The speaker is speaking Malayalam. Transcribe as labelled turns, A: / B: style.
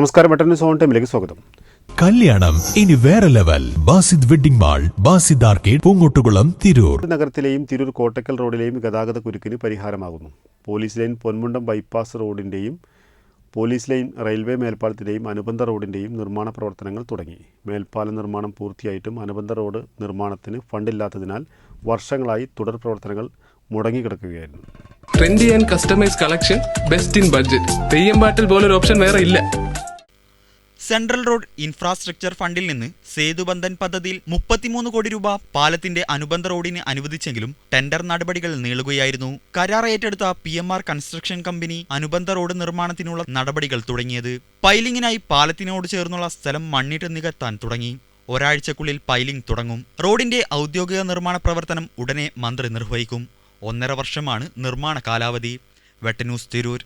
A: നമസ്കാരം മട്ടൻ സോൺ ടൈമിലേക്ക് സ്വാഗതം.
B: കല്യാണം ഇനി വേറെ level. Basid wedding mall Basid arcade Poongottukulam Tirur.
A: നഗരത്തിലെയും Tirur Kottakkal റോഡിലെയും ഗതാഗത കുരുക്കിന് പരിഹാരമാകുന്നു. പോലീസ് ലൈൻ പൊന്മുണ്ടം ബൈപ്പാസ് റോഡിന്റെയും പോലീസ് ലൈൻ റെയിൽവേ മേൽപ്പാലത്തിന്റെയും അനുബന്ധ റോഡിന്റെയും നിർമ്മാണ പ്രവർത്തനങ്ങൾ തുടങ്ങി. മേൽപ്പാല നിർമ്മാണം പൂർത്തിയായിട്ടും അനുബന്ധ റോഡ് നിർമ്മാണത്തിന് ഫണ്ടില്ലാത്തതിനാൽ വർഷങ്ങളായി തുടർ പ്രവർത്തനങ്ങൾ മുടങ്ങിക്കിടക്കുകയായിരുന്നു.
C: Trendy and customise collection best in budget theyyam പാട്ടിൽ പോലൊരു ഓപ്ഷൻ വേറെ ഇല്ല.
D: സെൻട്രൽ റോഡ് ഇൻഫ്രാസ്ട്രക്ചർ ഫണ്ടിൽ നിന്ന് സേതുബന്ധൻ പദ്ധതിയിൽ മുപ്പത്തിമൂന്ന് കോടി രൂപ പാലത്തിന്റെ അനുബന്ധ റോഡിന് അനുവദിച്ചെങ്കിലും ടെൻഡർ നടപടികൾ നീളുകയായിരുന്നു. കരാർ ഏറ്റെടുത്ത പി കൺസ്ട്രക്ഷൻ കമ്പനി അനുബന്ധ റോഡ് നിർമ്മാണത്തിനുള്ള നടപടികൾ തുടങ്ങിയത്. പൈലിങ്ങിനായി പാലത്തിനോട് ചേർന്നുള്ള സ്ഥലം മണ്ണിട്ട് നികത്താൻ തുടങ്ങി. ഒരാഴ്ചക്കുള്ളിൽ പൈലിംഗ് തുടങ്ങും. റോഡിന്റെ ഔദ്യോഗിക നിർമ്മാണ പ്രവർത്തനം ഉടനെ മന്ത്രി നിർവഹിക്കും. ഒന്നര വർഷമാണ് നിർമ്മാണ കാലാവധി. വെട്ടന്യൂസ് തിരൂർ